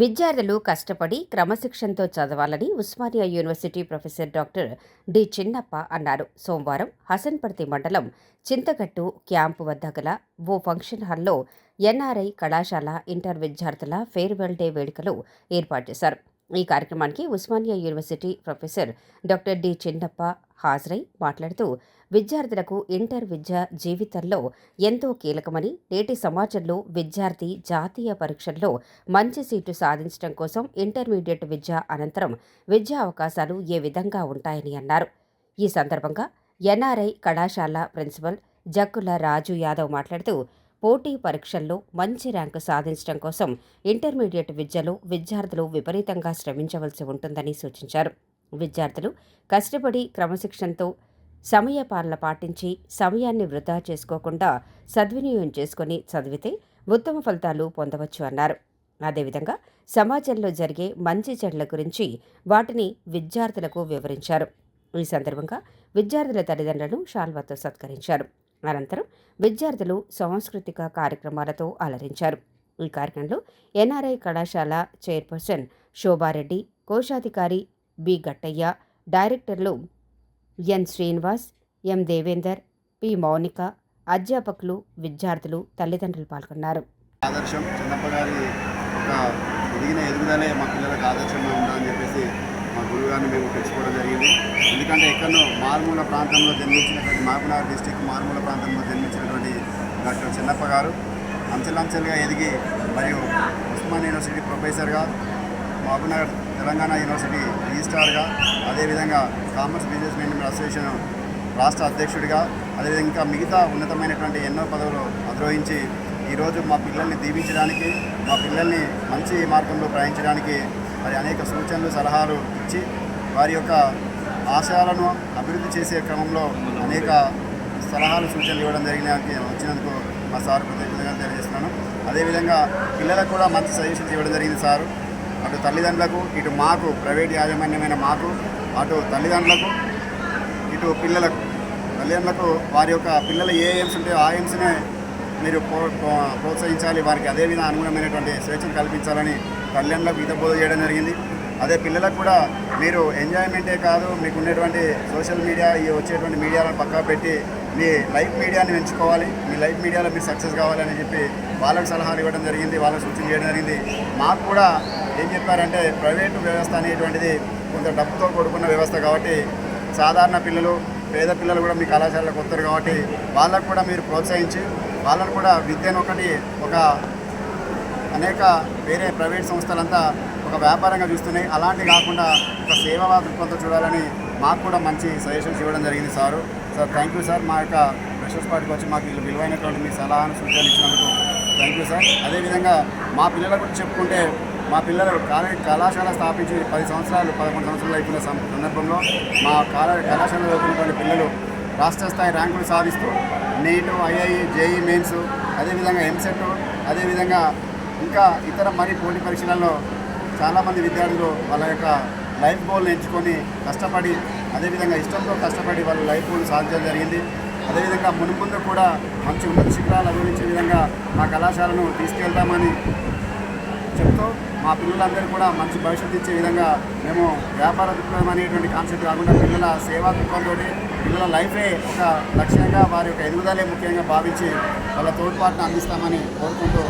విద్యార్థులు కష్టపడి క్రమశిక్షణతో చదవాలని Osmania university professor doctor D Chinnappa అన్నారు. సోమవారం హసన్పర్తి మండలం చింతగట్టు క్యాంపు వద్ద గల ఓ ఫంక్షన్ హాల్లో ఎన్ఆర్ఐ కళాశాల ఇంటర్ విద్యార్థుల ఫేర్వెల్ డే వేడుకలు ఏర్పాటు చేశారు. ఈ కార్యక్రమానికి Osmania university professor doctor D Chinnappa హాజరై మాట్లాడుతూ విద్యార్థులకు ఇంటర్ విద్య జీవితంలో ఎంతో కీలకమని నేటి సమాజంలో విద్యార్థి జాతీయ పరీక్షల్లో మంచి సీటు సాధించడం కోసం ఇంటర్మీడియట్ విద్య అనంతరం విద్యా అవకాశాలు ఏ విధంగా ఉంటాయని అన్నారు. ఈ సందర్భంగా ఎన్ఆర్ఐ కళాశాల ప్రిన్సిపల్ జక్కుల రాజు యాదవ్ మాట్లాడుతూ పోటీ పరీక్షల్లో మంచి ర్యాంకు సాధించడం కోసం ఇంటర్మీడియట్ విద్యలో విద్యార్థులు విపరీతంగా శ్రమించవలసి ఉంటుందని సూచించారు. విద్యార్థులు కష్టపడి క్రమశిక్షణతో సమయపాలన పాటించి సమయాన్ని వృధా చేసుకోకుండా సద్వినియోగం చేసుకొని చదివితే ఉత్తమ ఫలితాలు పొందవచ్చు అన్నారు. అదేవిధంగా సమాజంలో జరిగే మంచి చెడ్ల గురించి వాటిని విద్యార్థులకు వివరించారు. ఈ సందర్భంగా విద్యార్థుల తల్లిదండ్రులను షాల్వాతో సత్కరించారు. అనంతరం విద్యార్థులు సాంస్కృతిక కార్యక్రమాలతో అలరించారు. ఈ కార్యక్రమంలో ఎన్ఆర్ఐ కళాశాల చైర్పర్సన్ శోభారెడ్డి కోశాధికారి బి గట్టయ్య డైరెక్టర్లు N Srinivas M Devender P Mounika అధ్యాపకులు విద్యార్థులు తల్లిదండ్రులు పాల్గొన్నారు. ఆదర్శం చిన్నప్పగారి ఒక ఎదిగిన ఎదుగుదలే మా పిల్లలకు ఆదర్శంగా ఉండాలని చెప్పేసి మా గురువుగారిని మేము తెచ్చుకోవడం జరిగింది. ఎక్కడో మారుమూల ప్రాంతంలో జన్మించినటువంటి మహబూబ్నగర్ డిస్టిక్ మారుమూల ప్రాంతంలో జన్మించినటువంటి డాక్టర్ చిన్నప్ప గారు. అంచెలంచెలుగా ఎదిగి మరియు ఉస్మాన్ యూనివర్సిటీ ప్రొఫెసర్గా మహబూబ్నగర్ తెలంగాణ యూనివర్సిటీ రిజిస్ట్రార్గా అదేవిధంగా కామర్స్ బిజినెస్ మేనేజ్మెంట్ అసోసియేషన్ రాష్ట్ర అధ్యక్షుడిగా అదేవిధంగా ఇంకా మిగతా ఉన్నతమైనటువంటి ఎన్నో పదవులు అధిరోహించి ఈరోజు మా పిల్లల్ని దీవించడానికి మా పిల్లల్ని మంచి మార్గంలో ప్రయాణించడానికి మరి అనేక సూచనలు సలహాలు ఇచ్చి వారి యొక్క ఆశయాలను అభివృద్ధి చేసే క్రమంలో అనేక సలహాలు సూచనలు ఇవ్వడం జరిగినానికి వచ్చినందుకు మా సార్ కృతజ్ఞతగా తెలియజేస్తున్నాను. అదేవిధంగా పిల్లలకు కూడా మంచి సజెషన్స్ ఇవ్వడం జరిగింది సారు. అటు తల్లిదండ్రులకు ఇటు మాకు ప్రైవేట్ యాజమాన్యమైన మాకు అటు తల్లిదండ్రులకు ఇటు పిల్లలకు తల్లిదండ్రులకు వారి యొక్క పిల్లలు ఏ ఎయిమ్స్ ఉంటాయో ఆ ఎయిమ్స్నే మీరు ప్రో- ప్రోత్సహించాలి. వారికి అదే విధంగా అనుగుణమైనటువంటి స్వేచ్ఛను కల్పించాలని తల్లిదండ్రులకు హితబోధ చేయడం జరిగింది. అదే పిల్లలకు కూడా మీరు ఎంజాయ్మెంటే కాదు మీకు ఉండేటువంటి సోషల్ మీడియా ఈ వచ్చేటువంటి మీడియాలను పక్కా పెట్టి మీ లైఫ్ మీడియాని ఎంచుకోవాలి మీ లైఫ్ మీడియాలో మీరు సక్సెస్ కావాలని చెప్పి వాళ్ళకి సలహాలు ఇవ్వడం జరిగింది వాళ్ళకి సూచన చేయడం జరిగింది. మాకు కూడా ఏం చెప్పారంటే ప్రైవేటు వ్యవస్థ అనేటువంటిది కొంత డబ్బుతో కూడుకున్న వ్యవస్థ కాబట్టి సాధారణ పిల్లలు పేద పిల్లలు కూడా మీ కళాశాలకు వస్తారు కాబట్టి వాళ్ళకు కూడా మీరు ప్రోత్సహించి వాళ్ళను కూడా విద్యను ఒకటి ఒక అనేక వేరే ప్రైవేట్ సంస్థలంతా ఒక వ్యాపారంగా చూస్తున్నాయి. అలాంటి కాకుండా ఒక సేవా దృక్పథంతో చూడాలని మాకు కూడా మంచి సజెషన్స్ ఇవ్వడం జరిగింది sir. Sir thank you sir. మా యొక్క ఫ్రెషర్స్ పార్టీకి వచ్చి మాకు వీళ్ళు విలువైనటువంటి మీ సలహాను సూచనలు ఇచ్చినందుకు థ్యాంక్ యూ సార్. అదేవిధంగా మా పిల్లల గురించి చెప్పుకుంటే మా పిల్లలు కాలే కళాశాల స్థాపించి పది సంవత్సరాలు పదకొండు సంవత్సరాలు అయిపోయిన సందర్భంలో మా కళాశాలలో కళాశాల చదువుతున్నటువంటి పిల్లలు రాష్ట్ర స్థాయి ర్యాంకులు సాధిస్తూ నీటు ఐఐ జేఈ మెయిన్స్ అదేవిధంగా ఎంసెట్ అదేవిధంగా ఇంకా ఇతర మరి పోటీ పరీక్షలలో చాలామంది విద్యార్థులు వాళ్ళ యొక్క లైఫ్ గోల్ని ఎంచుకొని కష్టపడి అదేవిధంగా ఇష్టంతో కష్టపడి వాళ్ళ లైఫ్ గోల్ సాధించడం జరిగింది. అదేవిధంగా మునుముందు కూడా మంచి ఉన్నత శిఖరాలు అభివృంచే విధంగా మా కళాశాలను తీసుకెళ్తామని చెప్తూ మా పిల్లలందరూ కూడా మంచి భవిష్యత్తు ఇచ్చే విధంగా మేము వ్యాపార దృక్పథం అనేటువంటి కాన్సెప్ట్ కాకుండా పిల్లల సేవా దృక్పథంతో పిల్లల లైఫే ఒక లక్ష్యంగా వారి యొక్క ఎదుగుదలే ముఖ్యంగా భావించి వాళ్ళ తోడ్పాటును అందిస్తామని కోరుకుంటూ